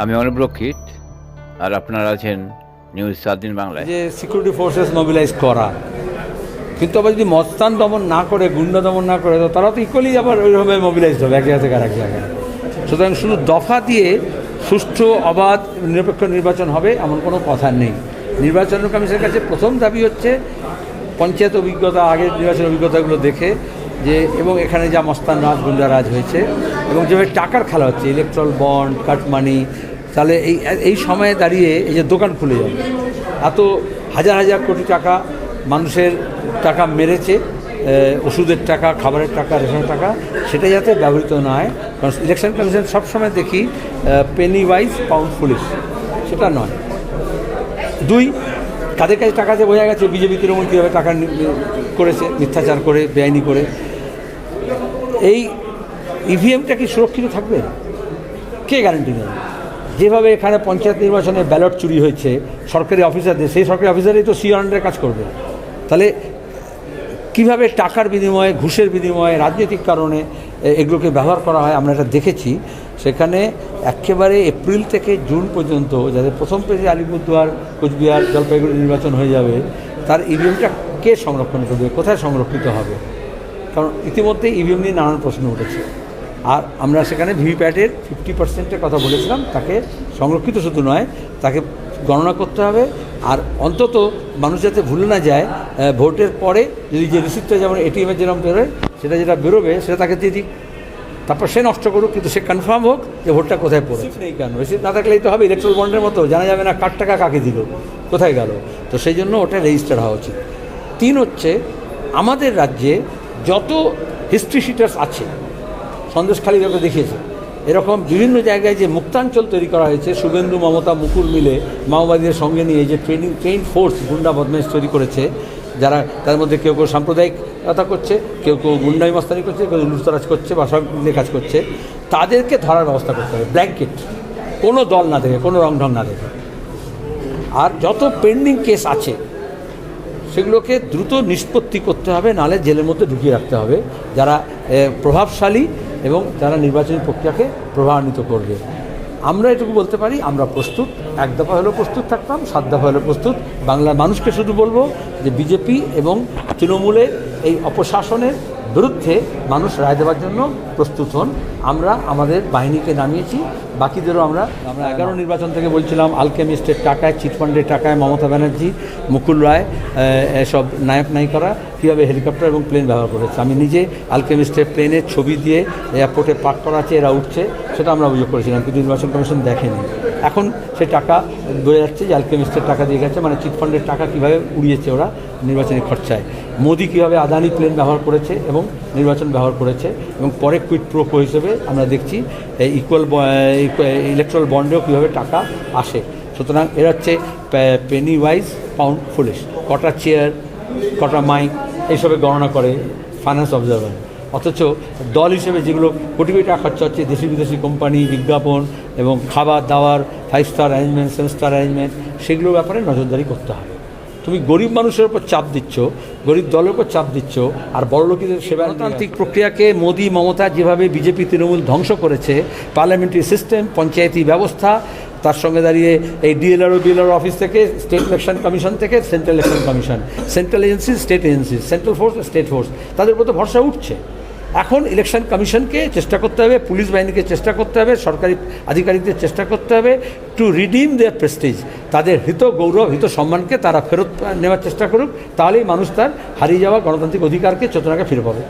আমি অনুপ রক্ষিত আর আপনারা আছেন নিউজ সাত দিন বাংলায় যে সিকিউরিটি ফোর্সেস মোবিলাইজ করা, কিন্তু আবার যদি মস্তান দমন না করে, গুন্ডা দমন না করে, তো তারা তো ইকুয়ালি আবার ওইভাবে মোবিলাইজ হবে, এক জায়গা থেকে আরেক জায়গায় সুতরাং শুধু দফা দিয়ে সুষ্ঠু, অবাধ, নিরপেক্ষ নির্বাচন হবে এমন কোনো কথা নেই। নির্বাচন কমিশনের কাছে প্রথম দাবি হচ্ছে, পঞ্চায়েত অভিজ্ঞতা, আগের নির্বাচন অভিজ্ঞতাগুলো দেখে যে, এবং এখানে যা মস্তান রাজ গুন্ডা রাজ হয়েছে, এবং যেভাবে টাকার খেলা হচ্ছে ইলেকট্রাল বন্ড কাটমানি তাহলে এই এই সময়ে দাঁড়িয়ে এই যে দোকান খুলে যাবে। এত হাজার হাজার কোটি টাকা মানুষের টাকা মেরেছে ওষুধের টাকা, খাবারের টাকা, রেশনের টাকা, সেটা যাতে ব্যবহৃত না হয়। কারণ ইলেকশন কমিশন সবসময় দেখি পেনি ওয়াইজ পাউন্ড পুলিশ সেটা নয়। দুই তাদের কাছে টাকা আছে বোঝা গেছে, বিজেপি, তৃণমূল কীভাবে টাকা করেছে, মিথ্যাচার করে, বেআইনি করে। এই ইভিএমটা কি সুরক্ষিত থাকবে? কে গ্যারান্টি নেবে যেভাবে এখানে পঞ্চায়েত নির্বাচনে ব্যালট চুরি হয়েছে, সরকারি অফিসারদের সেই সরকারি অফিসারই তো সি আন্ডারে কাজ করবে। তাহলে কীভাবে টাকার বিনিময়ে, ঘুষের বিনিময়ে, রাজনৈতিক কারণে এগুলোকে ব্যবহার করা হয় আমরা এটা দেখেছি। সেখানে একেবারে এপ্রিল থেকে জুন পর্যন্ত যাদের প্রথম পেজে আলিপুরদুয়ার, কোচবিহার, জলপাইগুড়ি নির্বাচন হয়ে যাবে, তার ইভিএমটা কে সংরক্ষণ করবে? কোথায় সংরক্ষিত হবে? কারণ ইতিমধ্যে ইভিএম নিয়ে নানান প্রশ্ন উঠেছে। আর আমরা সেখানে ভিভিপ্যাটের ফিফটি পার্সেন্টের কথা বলেছিলাম তাকে সংরক্ষিত শুধু নয় তাকে গণনা করতে হবে। আর অন্তত মানুষ যাতে ভুলে না যায় ভোটের পরে যদি যে রিসিপ্টটা যেমন এটিএমের যেরকম বেরোয় সেটা যেটা বেরোবে সেটা তাকে দিয়ে দিক। তারপর সে নষ্ট করুক কিন্তু সে কনফার্ম হোক যে ভোটটা কোথায় পড়ে নেই কেন? রিসিপ্ট না থাকলেই তো হবে ইলেকট্রাল বন্ডের মতো। জানা যাবে না কার টাকা কাকে দিল কোথায় গেল। তো সেই জন্য ওটা রেজিস্টার হওয়া উচিত। তিন হচ্ছে আমাদের রাজ্যে যত হিস্ট্রি শিটার্স আছে, সন্দেশখালী যত দেখিয়েছে, এরকম বিভিন্ন জায়গায় যে মুক্তাঞ্চল তৈরি করা হয়েছে, শুভেন্দু, মমতা, মুকুল মিলে মাওবাদীদের সঙ্গে নিয়ে যে ট্রেনিং ট্রেন ফোর্স গুন্ডা বদমাইশ তৈরি করেছে, যারা তার মধ্যে কেউ কেউ সাম্প্রদায়িকতা করছে, কেউ কেউ গুন্ডাই মস্তানি করছে, কেউ লুটতরাজ করছে বা সব কাজ করছে, তাদেরকে ধরার ব্যবস্থা করতে হবে ব্ল্যাঙ্কেট কোনো দল না দেখে, কোনো রং ঢং না দেখে। আর যত পেন্ডিং কেস আছে সেগুলোকে দ্রুত নিষ্পত্তি করতে হবে, নালে জেলের মধ্যে ঢুকিয়ে রাখতে হবে। যারা প্রভাবশালী এবং যারা নির্বাচনী প্রক্রিয়াকে প্রভাবান্বিত করবে। আমরা এটুকু বলতে পারি, আমরা প্রস্তুত। এক দফা হলেও প্রস্তুত থাকতাম, সাত দফা হলেও প্রস্তুত। বাংলার মানুষকে শুধু বলব যে, বিজেপি এবং তৃণমূলের এই অপশাসনের বিরুদ্ধে মানুষ রায় দেওয়ার জন্য প্রস্তুত হন। আমরা আমাদের বাহিনীকে নামিয়েছি, বাকিদেরও আমরা আমরা এগারো নির্বাচন থেকে বলছিলাম আলকেমিস্টের টাকায় চিটফান্ডের টাকায়, মমতা ব্যানার্জি, মুকুল রায় এসব নায়ক নায়িকারা কীভাবে হেলিকপ্টার এবং প্লেন ব্যবহার করেছে। আমি নিজে আলকেমিস্টের প্লেনের ছবি দিয়ে এয়ারপোর্টে পার্ক করা আছে, এরা উঠছে, সেটা আমরা অভিযোগ করেছিলাম, কিন্তু নির্বাচন কমিশন দেখেনি। এখন সে টাকা বোঝা যাচ্ছে যে আলকেমিস্টের টাকা দিয়ে গেছে মানে চিটফান্ডের টাকা কীভাবে উড়িয়েছে ওরা নির্বাচনী খরচায়। মোদি কীভাবে আদানি প্লেন ব্যবহার করেছে এবং নির্বাচন ব্যবহার করেছে এবং পরে কুইট প্রোকো হিসেবে আমরা দেখছি ইকুয়াল ইলেকট্রাল বন্ডেও কীভাবে টাকা আসে। সুতরাং এরা হচ্ছে পেনি ওয়াইজ পাউন্ড ফুলিশ কটা চেয়ার কটা মাইক এইসবে গণনা করে ফাইন্যান্স অবজারভার অথচ দল হিসেবে যেগুলো কোটি কোটি টাকা খরচা হচ্ছে, দেশি বিদেশি কোম্পানি বিজ্ঞাপন এবং খাবার দাবার five star arrangement seven star arrangement সেগুলোর ব্যাপারে নজরদারি করতে হবে তুমি গরিব মানুষের উপর চাপ দিচ্ছ গরিব দলের উপর চাপ দিচ্ছ আর বড় সেবা গণতান্ত্রিক প্রক্রিয়াকে মোদি মমতা যেভাবে বিজেপি তৃণমূল ধ্বংস করেছে পার্লামেন্টারি সিস্টেম পঞ্চায়েতি ব্যবস্থা তার সঙ্গে দাঁড়িয়ে এই ডিএলআর ও বিএলআর অফিস থেকে স্টেট ইলেকশন কমিশন থেকে central election commission central agency state agency central force state force তাদের উপর তো ভরসা উঠছে। এখন ইলেকশন কমিশনকে চেষ্টা করতে হবে পুলিশ বাহিনীকে চেষ্টা করতে হবে, সরকারি আধিকারিকদের চেষ্টা করতে হবে টু রিডিম দেয়ার প্রেস্টিজ তাদের হিত গৌরব, হিত সম্মানকে তারা ফেরত নেওয়ার চেষ্টা করুক, তাহলেই মানুষ তার হারিয়ে যাওয়া গণতান্ত্রিক অধিকারকে চেতনাকে ফিরে পাবে।